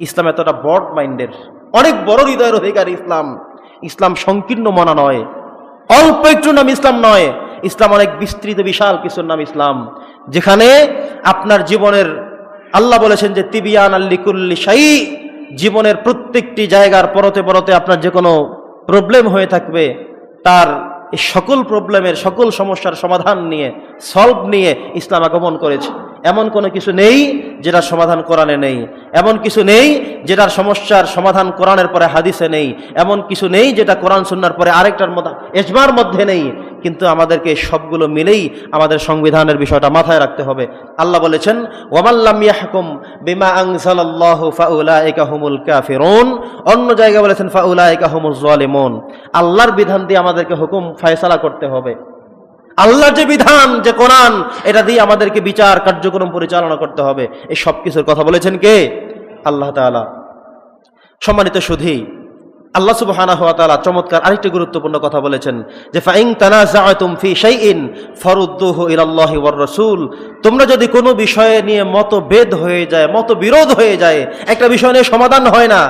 ইসলাম এতটা বড় মাইন্ডের, অনেক বড় হৃদয়ের অধিকার ইসলাম। ইসলাম সংকীর্ণ মনা নয়, অল্প একটু নাম ইসলাম নয়। ইসলাম অনেক বিস্তৃত, বিশাল কিছুর নাম ইসলাম। যেখানে আপনার জীবনের, আল্লাহ বলেছেন যে, তিবিয়ান আল্লিকুল্লি সাই জীবনের প্রত্যেকটি জায়গার পরতে পরতে আপনার যে কোনো প্রবলেম হয়ে থাকবে, তার সকল প্রবলেমের, সকল সমস্যার সমাধান নিয়ে, সলভ নিয়ে ইসলাম আগমন করেছে। এমন কোনো কিছু নেই যেটার সমাধান কোরআনে নেই। এমন কিছু নেই যেটার সমস্যার সমাধান কোরআনের পরে হাদিসে নেই। এমন কিছু নেই যেটা কোরআন সুন্নার পরে আরেকটার মধ্যে, এজমার মধ্যে নেই। কিন্তু আমাদেরকে সবগুলো মিলেই আমাদের সংবিধানের বিষয়টা মাথায় রাখতে হবে। আল্লাহ বলেছেন ওয়ামাল্লাম বিমা কাফিরুন। অন্য জায়গায় বলেছেন, ফাউলাইকা হুমুল আল্লাহর বিধান দিয়ে আমাদেরকে হুকুম, ফয়সালা করতে হবে। আল্লাহর যে বিধান, যে কোরআন, এটা দিয়ে আমাদেরকে বিচার, কার্যক্রম পরিচালনা করতে হবে। এই সব কিছুর কথা বলেছেন কে? আল্লাহ তাআলা। সম্মানিত সুধী, আল্লাহ তাআলা চমৎকার আরেকটি গুরুত্বপূর্ণ কথা বলেছেন যে ফারুদ্দুহু তোমরা যদি কোনো বিষয়ে নিয়ে মতভেদ হয়ে যায়, মতবিরোধ হয়ে যায়, একটা বিষয় নিয়ে সমাধান হয় না।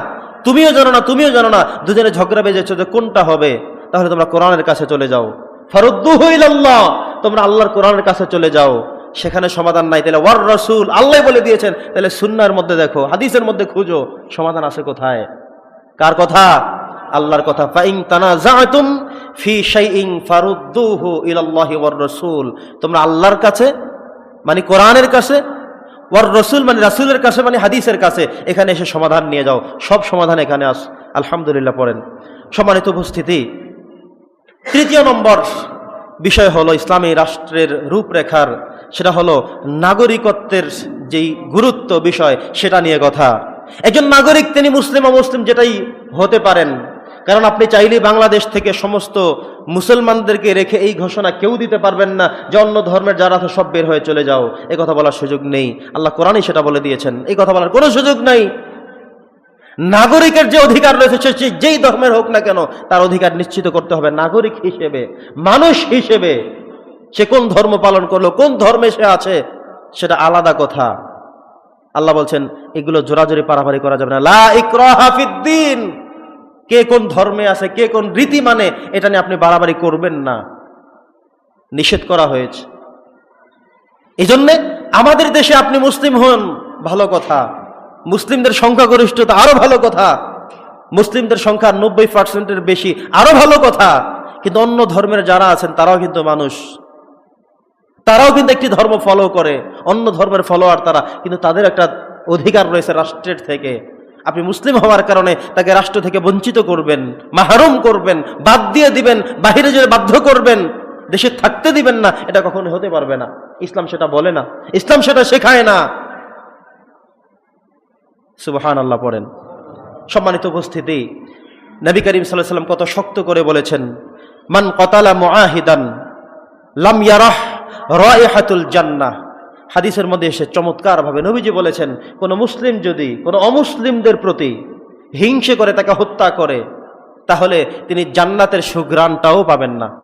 তুমিও জানো না, তুমিও জানো না, দুজনে ঝগড়া বেজেছো যে কোনটা হবে? তাহলে তোমরা কোরআনের কাছে চলে যাও। ফারুদ্দুহু ইলাল্লাহ তোমরা আল্লাহর কোরআনের কাছে চলে যাও। সেখানে সমাধান নাই। তাহলে ওয়ার রসুল আল্লাহ বলে দিয়েছেন। তাহলে সুন্নার মধ্যে দেখো, হাদিসের মধ্যে খুঁজো, সমাধান আছে কোথায়? কার কথা? আল্লাহর কথা। ফাইং তানাজাতুম ফি শাইইন ফারুদ্দুহু ইলাল্লাহি ওয়ার রাসূল। তোমরা আল্লাহর কাছে মানে কোরআনের কাছে, ওয়ার রসুল মানে রাসূলের কাছে মানে হাদিসের কাছে, এখানে এসে সমাধান নিয়ে যাও। সব সমাধান এখানে আস আলহামদুলিল্লাহ পড়েন। সম্মানিত উপস্থিতি তৃতীয় নম্বর বিষয় হলো ইসলামী রাষ্ট্রের রূপরেখার, সেটা হলো নাগরিকত্বের যেই গুরুত্ব বিষয়, সেটা নিয়ে কথা। একজন নাগরিক, তিনি মুসলিম অমুসলিম যেটাই হতে পারেন, কারণ আপনি চাইলেই বাংলাদেশ থেকে সমস্ত মুসলমানদেরকে রেখে এই ঘোষণা কেউ দিতে পারবেন না যে অন্য ধর্মের যারা আছে সব বের হয়ে চলে যাও। এই কথা বলার সুযোগ নেই। আল্লাহ কোরআনই সেটা বলে দিয়েছেন। এই কথা বলার কোনো সুযোগ নাই। নাগরিকের যে অধিকার রয়েছে সে যেই ধর্মের হোক না কেন, তার অধিকার নিশ্চিত করতে হবে নাগরিক হিসেবে, মানুষ হিসেবে। সে কোন ধর্ম পালন করল, কোন ধর্মে সে আছে, সেটা আলাদা কথা। আল্লাহ বলছেন, এগুলো জোরাজোরি পারাপারি করা যাবে না। লা ইকরাহা ফিদ্দিন কে কোন ধর্মে আছে, কে কোন রীতি মানে এটা নিয়ে আপনি বাড়াবাড়ি করবেন না। নিষেধ করা হয়েছে। এই জন্যে আমাদের দেশে আপনি মুসলিম হন, ভালো কথা। মুসলিমদের সংখ্যাগরিষ্ঠতা আরও ভালো কথা। মুসলিমদের সংখ্যা নব্বই পার্সেন্টের বেশি আরও ভালো কথা। কিন্তু অন্য ধর্মের যারা আছেন, তারাও কিন্তু মানুষ। তারাও কিন্তু একটি ধর্ম ফলো করে। অন্য ধর্মের ফলোয়ার তারা। কিন্তু তাদের একটা অধিকার রয়েছে রাষ্ট্রের থেকে। আপনি মুসলিম হওয়ার কারণে তাকে রাষ্ট্র থেকে বঞ্চিত করবেন, মাহরুম করবেন, বাদ দিয়ে দিবেন, বাহিরে যেতে বাধ্য করবেন, দেশে থাকতে দিবেন না, এটা কখনো হতে পারবে না। ইসলাম সেটা বলে না। ইসলাম সেটা শেখায় না। সুবহান আল্লাহ পড়েন। সম্মানিত উপস্থিতি, নবী করিম সাল্লাহ সাল্লাম কত শক্ত করে বলেছেন, মান কতালা মুআহিদান, লাম ইয়ারাহ রায়হাতুল জান্নাহ। হাদিসের মধ্যে এসে চমৎকার ভাবে নবীজি বলেছেন, কোন মুসলিম যদি কোন অমুসলিমদের প্রতি হিংসে করে, তাকে হত্যা করে, তাহলে তিনি জান্নাতের সুঘ্রাণটাও পাবেন না।